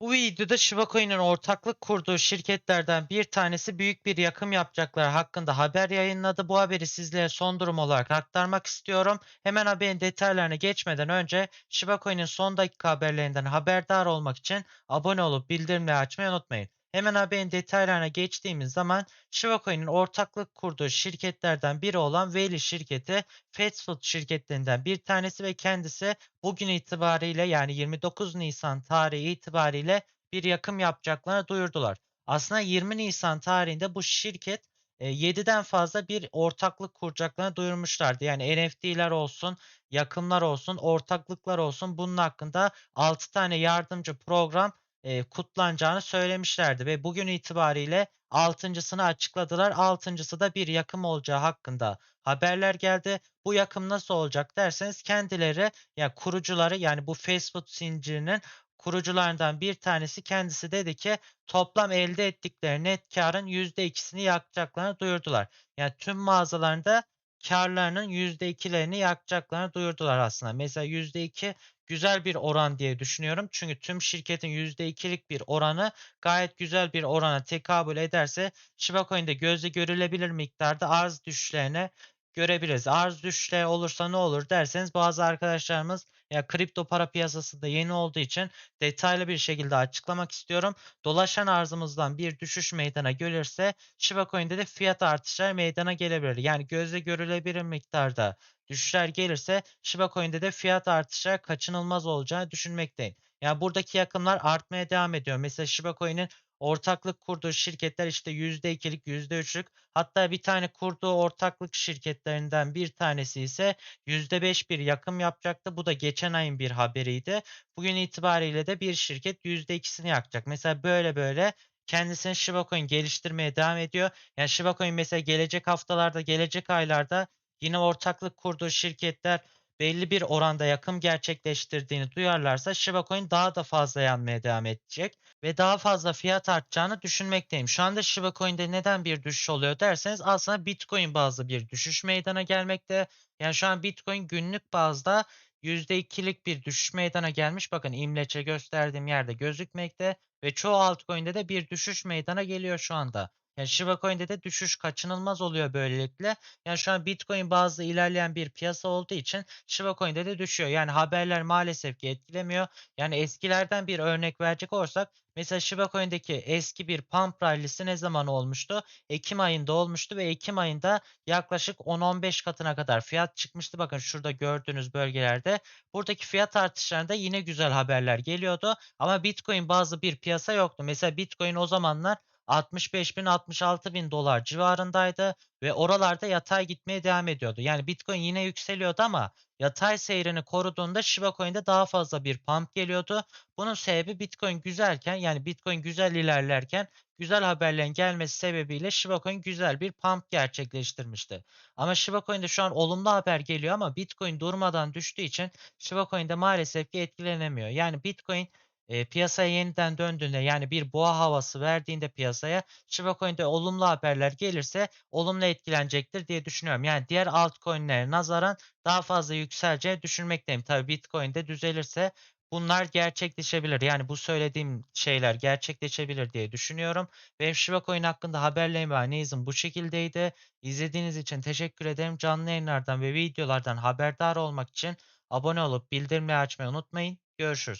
Bu videoda Shiba Coin'in ortaklık kurduğu şirketlerden bir tanesi büyük bir yakım yapacaklar hakkında haber yayınladı. Bu haberi sizlere son durum olarak aktarmak istiyorum. Hemen haberin detaylarına geçmeden önce Shiba Coin'in son dakika haberlerinden haberdar olmak için abone olup bildirimleri açmayı unutmayın. Hemen haberin detaylarına geçtiğimiz zaman Shiba Coin'in ortaklık kurduğu şirketlerden biri olan Whaley şirketi fast şirketlerinden bir tanesi ve kendisi bugün itibariyle yani 29 Nisan tarihi itibariyle bir yakım yapacaklarını duyurdular. Aslında 20 Nisan tarihinde bu şirket e, 7'den fazla bir ortaklık kuracaklarını duyurmuşlardı. Yani NFT'ler olsun, yakımlar olsun, ortaklıklar olsun bunun hakkında 6 tane yardımcı program e, kutlanacağını söylemişlerdi ve bugün itibariyle altıncısını açıkladılar. Altıncısı da bir yakım olacağı hakkında haberler geldi. Bu yakım nasıl olacak derseniz kendileri ya kurucuları yani bu fast food zincirinin kurucularından bir tanesi kendisi dedi ki toplam elde ettikleri net karın %2'sini yakacaklarını duyurdular. Yani tüm mağazalarında karlarının %2'lerini yakacaklarını duyurdular aslında. Mesela %2 güzel bir oran diye düşünüyorum. Çünkü tüm şirketin %2'lik bir oranı gayet güzel bir orana tekabül ederse Shiba Coin'de gözle görülebilir miktarda arz düşüşlerine görebiliriz. Arz düşüşleri olursa ne olur derseniz bazı arkadaşlarımız ya kripto para piyasasında yeni olduğu için detaylı bir şekilde açıklamak istiyorum. Dolaşan arzımızdan bir düşüş meydana gelirse Shiba Coin'de de fiyat artışlar meydana gelebilir. Yani gözle görülebilir miktarda düşüşler gelirse Shiba Coin'de de fiyat artışlar kaçınılmaz olacağını düşünmekteyim. Yani buradaki yakımlar artmaya devam ediyor. Mesela Shiba Coin'in ortaklık kurduğu şirketler işte %2'lik, %3'lük hatta bir tane kurduğu ortaklık şirketlerinden bir tanesi ise %5 bir yakım yapacaktı. Bu da geçen ayın bir haberiydi. Bugün itibariyle de bir şirket %2'sini yakacak. Mesela böyle böyle kendisini Shiba Coin geliştirmeye devam ediyor. Yani Shiba Coin mesela gelecek haftalarda, gelecek aylarda yine ortaklık kurduğu şirketler belli bir oranda yakım gerçekleştirdiğini duyarlarsa Shiba Coin daha da fazla yanmaya devam edecek ve daha fazla fiyat artacağını düşünmekteyim. Şu anda Shiba Coin'de neden bir düşüş oluyor derseniz aslında Bitcoin bazlı bir düşüş meydana gelmekte. Yani şu an Bitcoin günlük bazda %2'lik bir düşüş meydana gelmiş. Bakın imleçe gösterdiğim yerde gözükmekte ve çoğu altcoin'de de bir düşüş meydana geliyor şu anda. Yani Shiba Coin'de de düşüş kaçınılmaz oluyor böylelikle. Yani şu an Bitcoin bazı ilerleyen bir piyasa olduğu için Shiba Coin'de de düşüyor. Yani haberler maalesef ki etkilemiyor. Yani eskilerden bir örnek verecek olursak mesela Shiba Coin'deki eski bir pump rally'si ne zaman olmuştu? Ekim ayında olmuştu ve Ekim ayında yaklaşık 10-15 katına kadar fiyat çıkmıştı. Bakın şurada gördüğünüz bölgelerde. Buradaki fiyat artışlarında yine güzel haberler geliyordu. Ama Bitcoin bazı bir piyasa yoktu. Mesela Bitcoin o zamanlar 65 bin 66 bin dolar civarındaydı ve oralarda yatay gitmeye devam ediyordu. Yani Bitcoin yine yükseliyordu ama yatay seyrini koruduğunda Shiba Coin'de daha fazla bir pump geliyordu. Bunun sebebi Bitcoin güzelken yani Bitcoin güzel ilerlerken güzel haberlerin gelmesi sebebiyle Shiba Coin güzel bir pump gerçekleştirmişti. Ama Shiba Coin'de şu an olumlu haber geliyor ama Bitcoin durmadan düştüğü için Shiba Coin'de maalesef ki etkilenemiyor. Yani Bitcoin e, piyasaya yeniden döndüğünde yani bir boğa havası verdiğinde piyasaya Shiba Coin'de olumlu haberler gelirse olumlu etkilenecektir diye düşünüyorum. Yani diğer altcoin'lere nazaran daha fazla yükseleceğini düşünmekteyim. Tabii Bitcoin'de düzelirse bunlar gerçekleşebilir. Yani bu söylediğim şeyler gerçekleşebilir diye düşünüyorum. Benim Shiba Coin hakkında haberlerim ve analizim bu şekildeydi. İzlediğiniz için teşekkür ederim. Canlı yayınlardan ve videolardan haberdar olmak için abone olup bildirimleri açmayı unutmayın. Görüşürüz.